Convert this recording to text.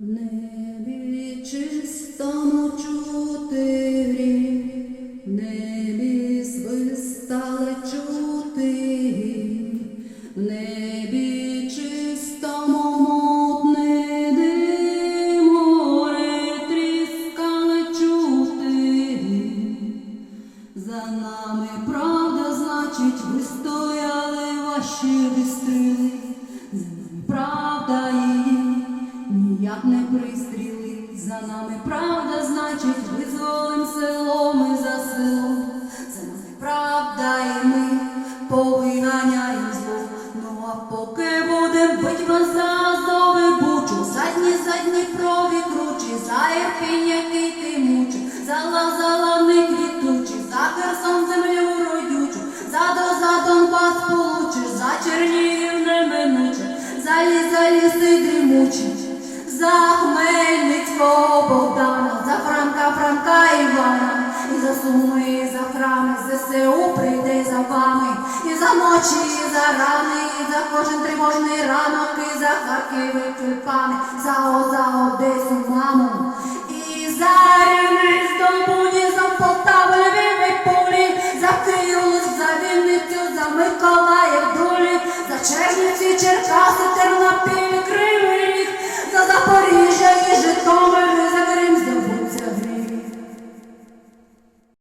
В небі чистому чути грім, в небі чути, в небі чистому мутне море тріскали чути. За нами правда, значить, ви стояли ваші вистріли. Ніяк не пристріли. За нами правда, значить, визволим село ми за село. За нами правда і ми повиганяємо зло. Ну а поки будем бить вас за азови бучу, задні задні крові кручі, за Ірпінь, який ти мучив, за лазаланий квітучий, за Херсон землю родючу, за до за Донбас получиш, за Чернігів неминуче, за ліс, за за Хмельницького Богдана, за Франка, Франка Івана, і за суми, і за храми, ЗСУ прийде за вами, і за ночі, і за рани, і за кожен тривожний ранок, і за Харків і тюльпани, за за Одесу, маму, і за Рівнець, Долбуні, за Полтаву, Львів і Полі, за Київ, за Вінницю, за Миколаїв, Долі, за Чернівці, Черкаси,